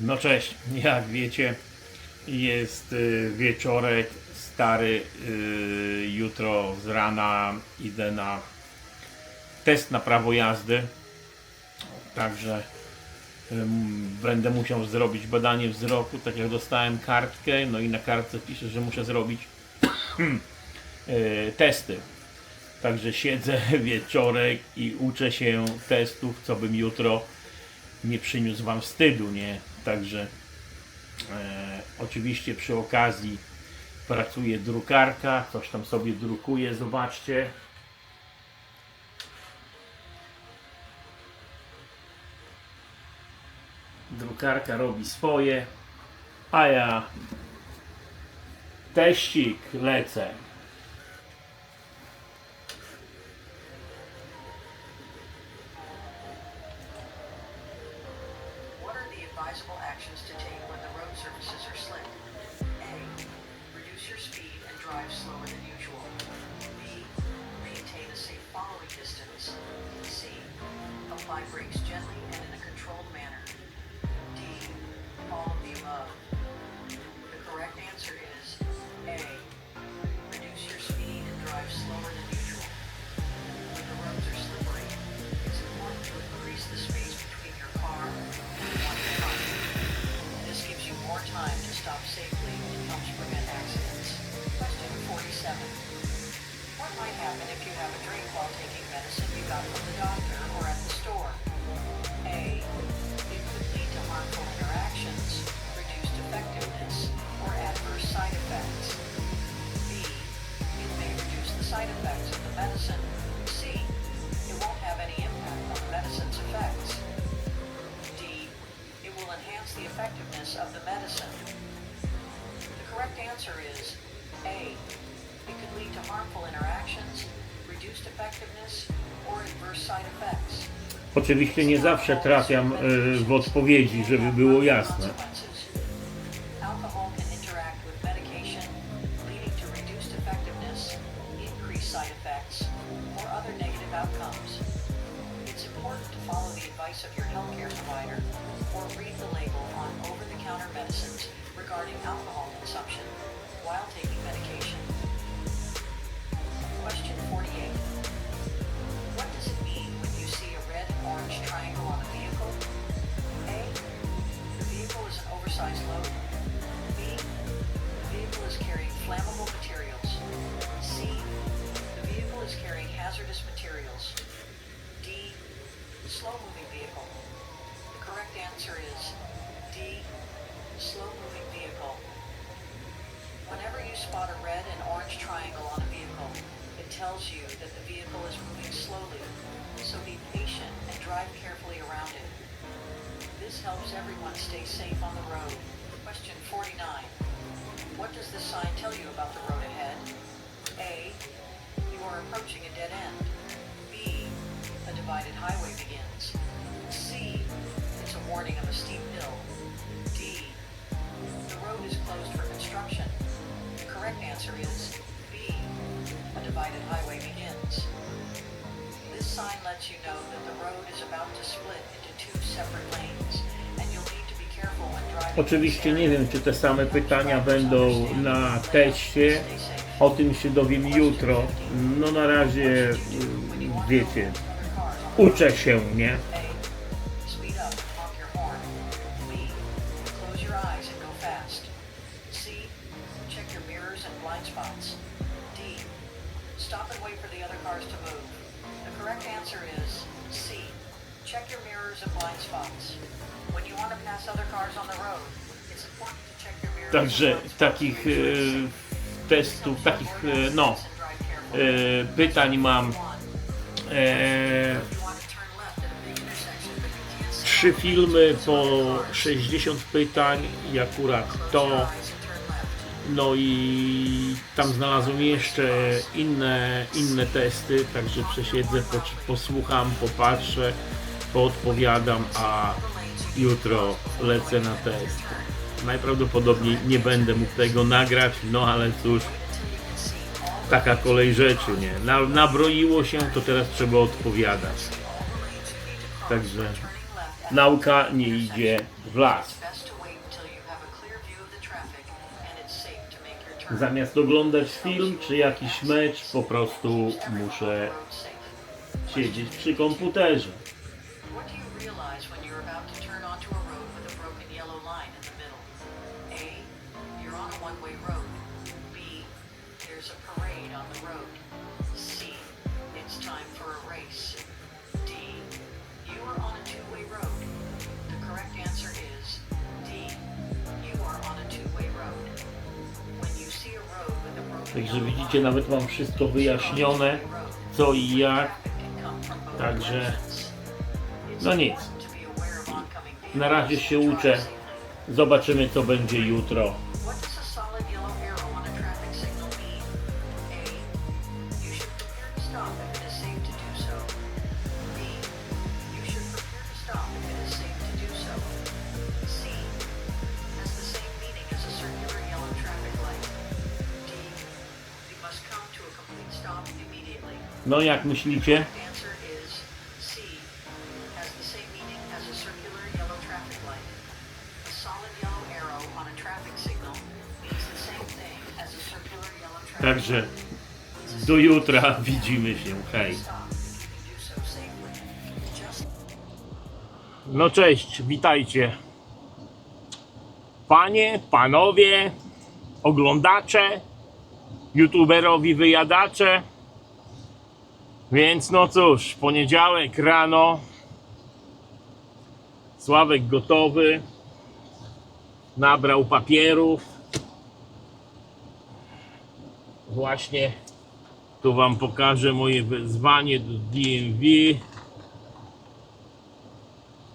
No cześć, jak wiecie jest y, wieczorek stary, y, jutro z rana idę na test na prawo jazdy, także będę musiał zrobić badanie wzroku, tak jak dostałem kartkę, no i na kartce pisze, że muszę zrobić y, testy. Także siedzę wieczorek i uczę się testów, co bym jutro nie przyniósł wam wstydu, nie? Także e, oczywiście przy okazji pracuje drukarka, coś tam sobie drukuje, zobaczcie. Drukarka robi swoje, a ja teścik lecę. out of the doctor. Oczywiście nie zawsze trafiam y, w odpowiedzi, żeby było jasne. Flammable materials. C. The vehicle is carrying hazardous materials. D. Slow-moving vehicle. The correct answer is D. Slow-moving vehicle. Whenever you spot a red and orange triangle on a vehicle, it tells you that the vehicle is moving slowly, so be patient and drive carefully around it. This helps everyone stay safe on the road. Question 49. What does this sign tell you about the road ahead? A. You are approaching a dead end. B. A divided highway begins. C. It's a warning of a steep hill. D. The road is closed for construction. The correct answer is B. A divided highway begins. This sign lets you know that the road is about to split into two separate lanes, Oczywiście nie wiem, czy te same pytania będą na teście. O tym się dowiem jutro. No na razie, y, wiecie, uczę się, nie? Także takich e, testów, takich e, no e, pytań mam trzy filmy po 60 pytań i akurat to no i tam znalazłem jeszcze inne, inne testy, także przesiedzę, po, posłucham, popatrzę, poodpowiadam, a jutro lecę na test. Najprawdopodobniej nie będę mógł tego nagrać, no ale cóż, taka kolej rzeczy, nie? Na, nabroiło się, to teraz trzeba odpowiadać. Także nauka nie idzie w las. Zamiast oglądać film czy jakiś mecz, po prostu muszę siedzieć przy komputerze. Także widzicie, nawet mam wszystko wyjaśnione, co i jak. Także, no nic. Na razie się uczę. Zobaczymy, co będzie jutro. Circular yellow traffic Także do jutra widzimy się. Hej. No cześć, witajcie. Panie, panowie, oglądacze, youtuberowi wyjadacze. Więc no cóż, poniedziałek rano. Sławek gotowy. Nabrał papierów. Właśnie tu wam pokażę moje wezwanie do DMV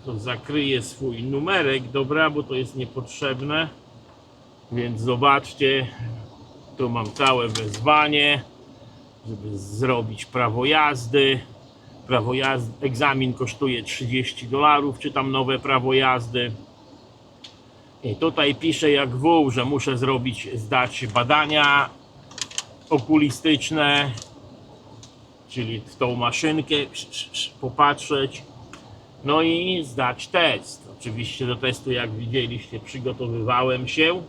to zakryję swój numerek, dobra, bo to jest niepotrzebne. Więc zobaczcie, tu mam całe wezwanie, żeby zrobić prawo jazdy. Prawo jazdy, egzamin kosztuje 30 dolarów, czy tam nowe prawo jazdy. I tutaj pisze jak wół, że muszę zrobić, zdać badania okulistyczne, czyli w tą maszynkę popatrzeć. No i zdać test. Oczywiście do testu, jak widzieliście, przygotowywałem się.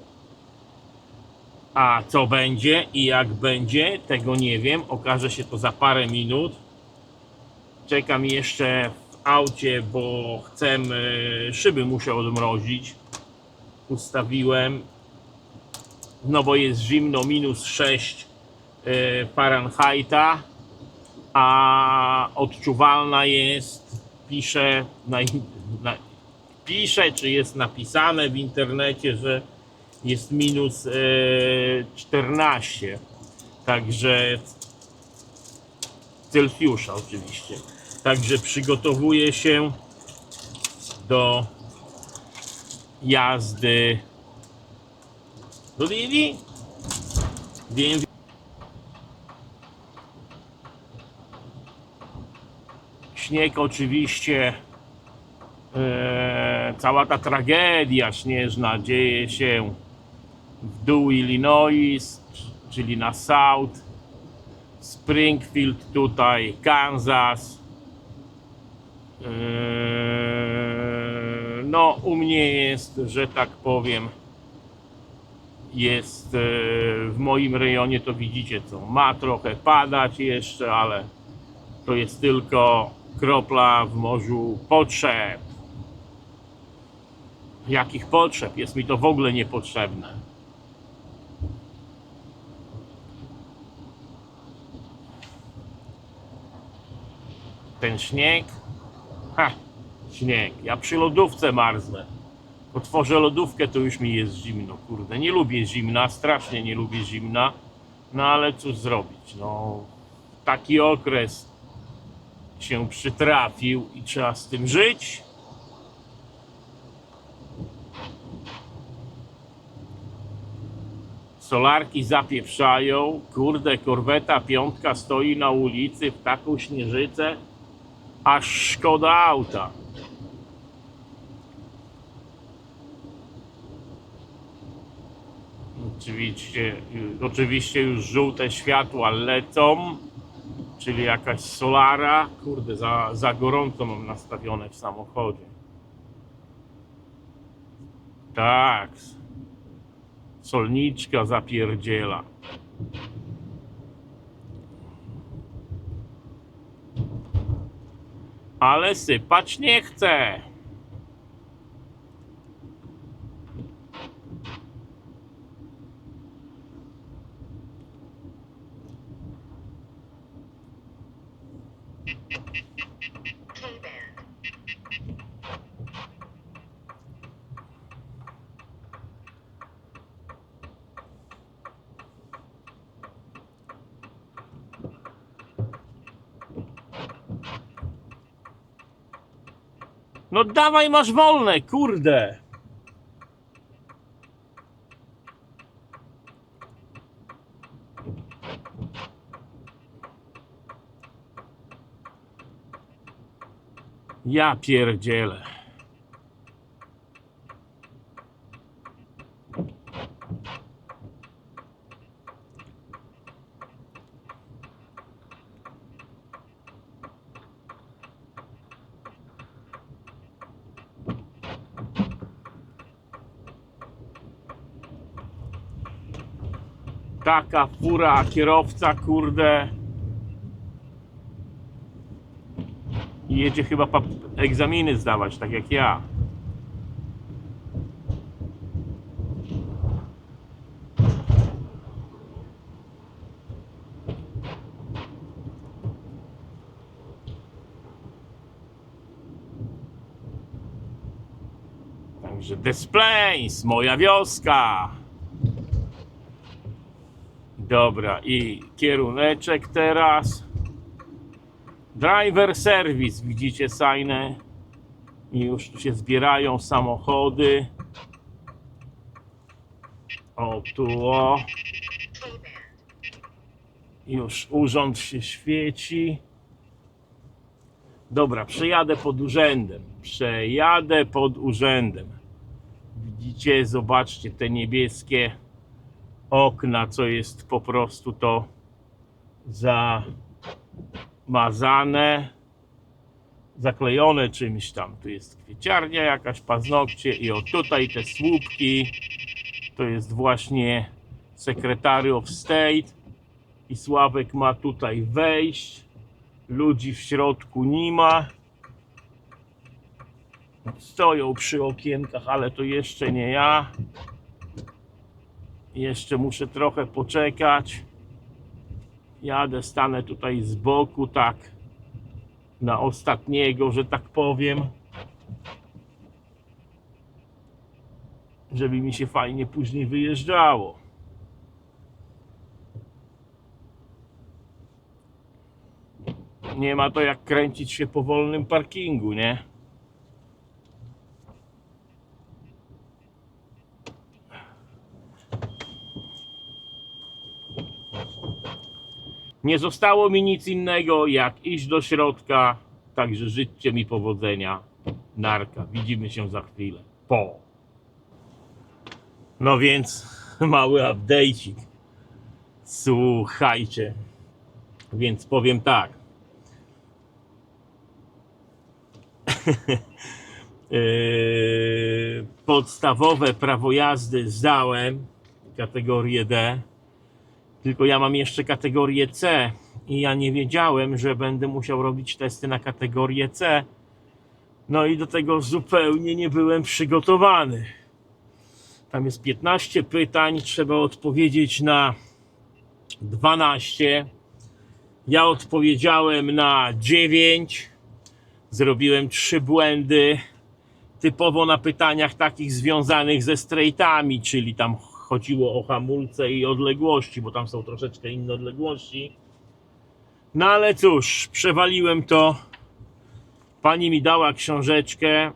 A co będzie i jak będzie, tego nie wiem. Okaże się to za parę minut. Czekam jeszcze w aucie, bo chcę, e, szyby muszę odmrozić. Ustawiłem, no bo jest zimno, minus 6 e, Fahrenheita a odczuwalna jest, pisze, na, na, pisze, czy jest napisane w internecie, że jest minus e, 14. Także Celsjusza oczywiście. Także przygotowuję się do jazdy do Livi. Wiem, śnieg oczywiście, e, cała ta tragedia śnieżna dzieje się w dół Illinois, czyli na south, Springfield tutaj, Kansas. E, no, u mnie jest, że tak powiem, jest e, w moim rejonie, to widzicie co, ma trochę padać jeszcze, ale to jest tylko kropla w morzu potrzeb. Jakich potrzeb? Jest mi to w ogóle niepotrzebne. Ten śnieg? Ha, śnieg. Ja przy lodówce marznę. Otworzę lodówkę, to już mi jest zimno, kurde. Nie lubię zimna, strasznie nie lubię zimna. No ale cóż zrobić, no. Taki okres się przytrafił i trzeba z tym żyć. Solarki zapieprzają. Kurde, korweta piątka stoi na ulicy w taką śnieżycę, aż szkoda auta. Oczywiście, oczywiście już żółte światła lecą czyli jakaś solara. Kurde, za, za gorąco mam nastawione w samochodzie. Tak. Solniczka zapierdziela. Ale sypać nie chce. No dawaj, masz wolne, kurde. Ja pierdzielę. Taka fura, kierowca, kurde. Jedzie chyba egzaminy zdawać, tak jak ja. Także Desplains, moja wioska. Dobra, i kieruneczek teraz. Driver service, widzicie sajnę. I już się zbierają samochody. O, tu o. Już urząd się świeci. Dobra, przejadę pod urzędem. Przejadę pod urzędem. Widzicie, zobaczcie te niebieskie okna, co jest po prostu to zamazane, zaklejone czymś tam. Tu jest kwieciarnia, jakaś paznokcie i o tutaj te słupki. To jest właśnie Secretary of State i Sławek ma tutaj wejść. Ludzi w środku nie ma. Stoją przy okienkach, ale to jeszcze nie ja. Jeszcze muszę trochę poczekać. Jadę, stanę tutaj z boku, tak na ostatniego, że tak powiem. Żeby mi się fajnie później wyjeżdżało. Nie ma to jak kręcić się po wolnym parkingu, nie? Nie zostało mi nic innego jak iść do środka, także życzcie mi powodzenia. Narka, widzimy się za chwilę. Po. No więc mały update'ik. Słuchajcie. Więc powiem tak. Yy, podstawowe prawo jazdy zdałem, kategorię D, tylko ja mam jeszcze kategorię C i ja nie wiedziałem, że będę musiał robić testy na kategorię C. No i do tego zupełnie nie byłem przygotowany. Tam jest 15 pytań, trzeba odpowiedzieć na 12. Ja odpowiedziałem na 9. Zrobiłem trzy błędy. Typowo na pytaniach takich związanych ze straightami, czyli tam chodziło o hamulce i odległości, bo tam są troszeczkę inne odległości. No ale cóż, przewaliłem to. Pani mi dała książeczkę,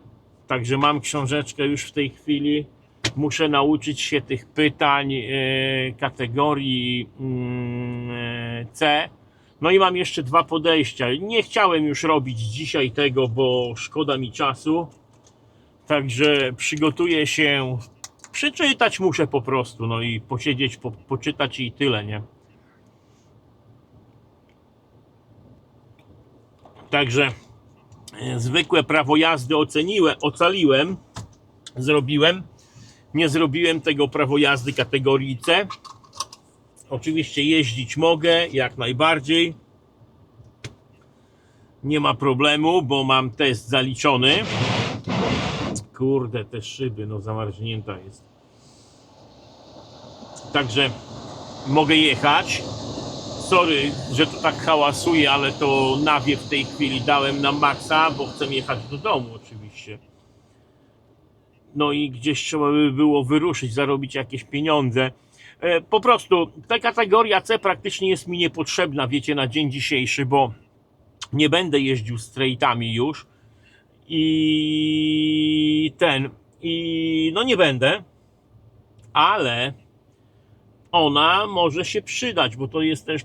także mam książeczkę już w tej chwili. Muszę nauczyć się tych pytań e, kategorii e, C. No i mam jeszcze dwa podejścia. Nie chciałem już robić dzisiaj tego, bo szkoda mi czasu. Także przygotuję się. Przeczytać muszę po prostu, no i posiedzieć, po, poczytać i tyle, nie? Także e, zwykłe prawo jazdy oceniłem, ocaliłem, zrobiłem. Nie zrobiłem tego prawo jazdy kategorii C. Oczywiście jeździć mogę jak najbardziej. Nie ma problemu, bo mam test zaliczony. Kurde, te szyby, no zamarznięta jest. Także mogę jechać. Sorry, że to tak hałasuje, ale to nawie w tej chwili dałem na maksa, bo chcę jechać do domu oczywiście. No i gdzieś trzeba by było wyruszyć, zarobić jakieś pieniądze. E, Po prostu ta kategoria C praktycznie jest mi niepotrzebna, wiecie, na dzień dzisiejszy, bo nie będę jeździł straightami już i ten, i no nie będę, ale ona może się przydać, bo to jest też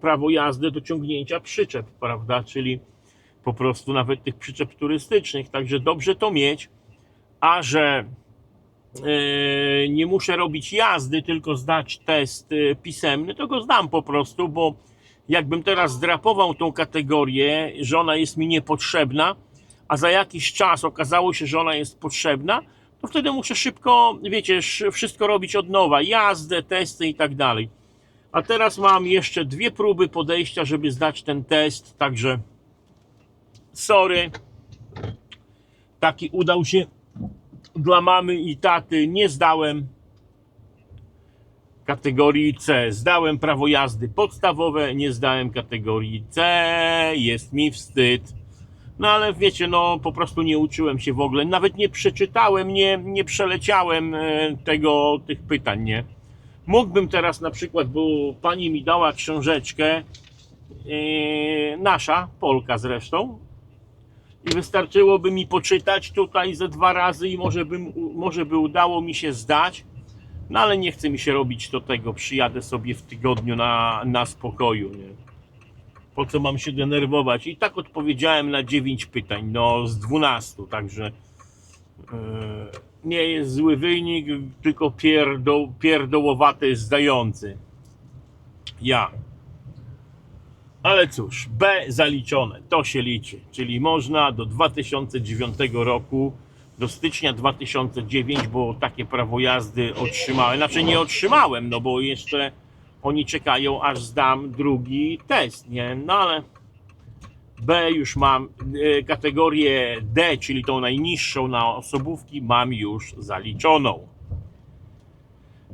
prawo jazdy do ciągnięcia przyczep, prawda, czyli po prostu nawet tych przyczep turystycznych, także dobrze to mieć, a że e, nie muszę robić jazdy, tylko zdać test e, pisemny, to go zdam po prostu, bo jakbym teraz zdrapował tą kategorię, że ona jest mi niepotrzebna, a za jakiś czas okazało się, że ona jest potrzebna, to wtedy muszę szybko, wiecie, sz- wszystko robić od nowa, jazdę, testy i tak dalej. A teraz mam jeszcze dwie próby podejścia, żeby zdać ten test, także sorry. Taki udał się dla mamy i taty, nie zdałem kategorii C. Zdałem prawo jazdy podstawowe, nie zdałem kategorii C. Jest mi wstyd. No ale wiecie, no po prostu nie uczyłem się w ogóle, nawet nie przeczytałem, nie, nie przeleciałem e, tego, tych pytań, nie? Mógłbym teraz na przykład, bo pani mi dała książeczkę, e, nasza, Polka zresztą, i wystarczyłoby mi poczytać tutaj ze dwa razy i może, bym, może by udało mi się zdać, no ale nie chce mi się robić do tego, przyjadę sobie w tygodniu na, na spokoju, nie? Po co mam się denerwować? I tak odpowiedziałem na 9 pytań, no z 12, także e, nie jest zły wynik, tylko pierdo, pierdołowaty zdający. Ja. Ale cóż, B zaliczone, to się liczy, czyli można do 2009 roku, do stycznia 2009, bo takie prawo jazdy otrzymałem, znaczy nie otrzymałem, no bo jeszcze oni czekają, aż zdam drugi test, nie? No ale B już mam, e, kategorię D, czyli tą najniższą na osobówki, mam już zaliczoną.